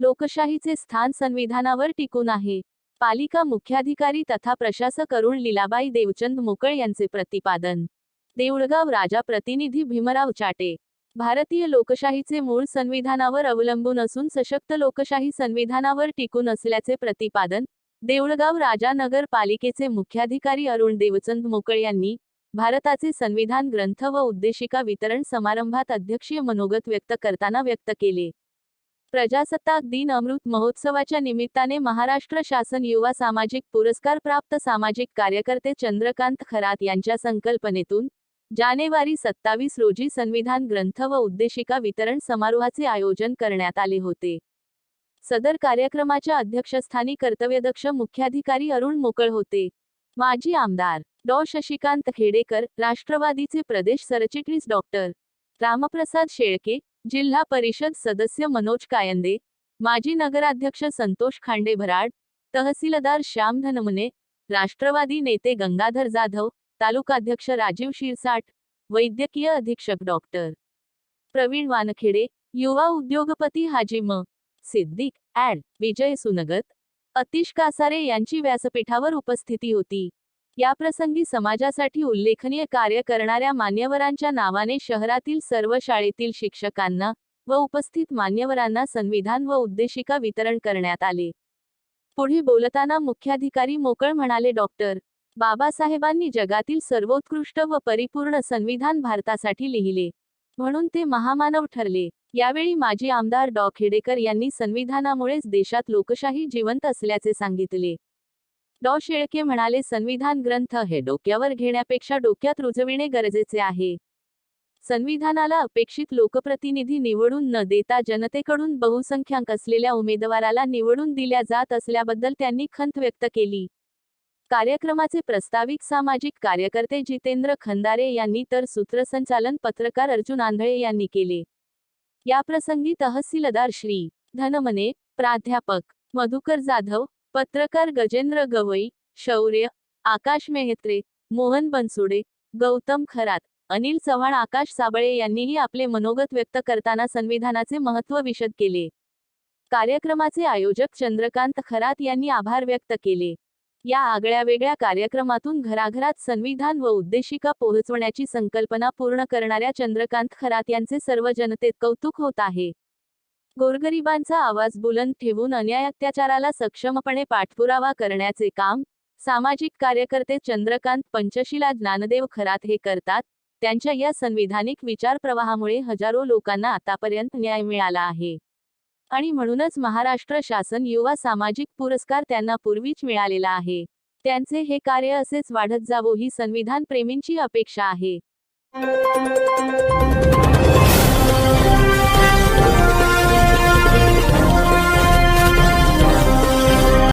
लोकशाहीचे स्थान संविधानावर टिकून आहे. पालिका मुख्याधिकारी तथा प्रशासक अरुण लीलाबाई देवचंद मोकळ यांचे प्रतिपादन. देऊळगाव राजा प्रतिनिधी भीमराव चाटे. भारतीय लोकशाहीचे मूळ संविधानावर अवलंबून असून सशक्त लोकशाही संविधानावर टिकून असल्याचे प्रतिपादन देऊळगाव राजा नगरपालिकेचे मुख्याधिकारी अरुण देवचंद मोकळ यांनी भारताचे संविधान ग्रंथ व उद्देशिका वितरण समारंभात अध्यक्षीय मनोगत व्यक्त करताना व्यक्त केले. प्रजासत्ताक दिन अमृत महोत्सवाच्या निमित्ताने महाराष्ट्र शासन युवा सामाजिक पुरस्कार प्राप्त सामाजिक कार्यकर्ते चंद्रकांत खरात यांच्या संकल्पनेतून जानेवारी सत्तावीस रोजी संविधान ग्रंथ व उद्देशिका वितरण समारोहाचे आयोजन करण्यात आले होते. सदर कार्यक्रमाच्या अध्यक्षस्थानी कर्तव्यदक्ष मुख्याधिकारी अरुण मोकळ होते. माजी आमदार डॉ. शशिकांत खेडेकर राष्ट्रवादीचे प्रदेश सरचिटणीस डॉक्टर रामप्रसाद शेळके जिल्हा परिषद सदस्य मनोज कायंदे माजी नगराध्यक्ष संतोष खांडे भराड तहसीलदार श्याम धनमने राष्ट्रवादी नेते गंगाधर जाधव तालुकाध्यक्ष राजीव शिरसाट वैद्यकीय अधीक्षक डॉक्टर प्रवीण वानखेडे युवा उद्योगपती हाजी म. सिद्दीक ऍड विजय सुनगत अतिश कासारे यांची व्यासपीठावर उपस्थिती होती. याप्रसंगी समाजासाठी उल्लेखनीय कार्य करणाऱ्या मान्यवरांच्या नावाने शहरातील सर्व शाळेतील शिक्षकांना व उपस्थित मान्यवरांना संविधान व उद्देशिका वितरण करण्यात आले. पुढे बोलताना मुख्याधिकारी मोकळ म्हणाले डॉक्टर बाबासाहेबांनी जगातील सर्वोत्कृष्ट व परिपूर्ण संविधान भारतासाठी लिहिले. म्हणून ते महामानव ठरले. यावेळी माजी आमदार डॉ. खेडेकर यांनी संविधानामुळेच देशात लोकशाही जिवंत असल्याचे सांगितले. डॉ. शेळके म्हणाले संविधान ग्रंथ हे डोक्यावर घेण्यापेक्षा डोक्यात रुजविणे गरजेचे आहे. संविधानाला अपेक्षित लोकप्रतिनिधी निवडून न देता जनतेकडून बहुसंख्याक असलेल्या उमेदवाराला निवडून दिल्या जात असल्याबद्दल त्यांनी खंत व्यक्त केली. कार्यक्रमाचे प्रस्ताविक सामाजिक कार्यकर्ते जितेंद्र खंदारे यांनी तर सूत्रसंचालन पत्रकार अर्जुन आंधळे यांनी केले. याप्रसंगी तहसीलदार श्री धनमने प्राध्यापक मधुकर जाधव पत्रकार गजेंद्र गवई शौर्य आकाश मेहत्रे मोहन बनसुडे गौतम खरात अनिल चव्हाण आकाश साबळे यांनीही आपले मनोगत व्यक्त करताना संविधानाचे महत्त्व विशद केले. कार्यक्रमाचे आयोजक चंद्रकांत खरात यांनी आभार व्यक्त केले. या आगळ्या वेगळ्या कार्यक्रमातून घराघरात संविधान व उद्देशिका पोहोचवण्याची संकल्पना पूर्ण करणाऱ्या चंद्रकांत खरात यांचे सर्व जनतेत कौतुक होत आहे. गोरगरिबांचा आवाज बुलंद ठेवून अन्याय अत्याचाराला सक्षमपणे पाठपुरावा करण्याचे काम सामाजिक कार्यकर्ते चंद्रकांत पंचशिला ज्ञानदेव खरात हे करतात. त्यांच्या या संविधानिक विचारप्रवाहामुळे हजारो लोकांना आतापर्यंत न्याय मिळाला आहे. आणि म्हणूनच महाराष्ट्र शासन युवा सामाजिक पुरस्कार त्यांना पूर्वीच मिळालेला आहे. त्यांचे हे कार्य असेच वाढत जावो ही संविधान प्रेमींची अपेक्षा आहे.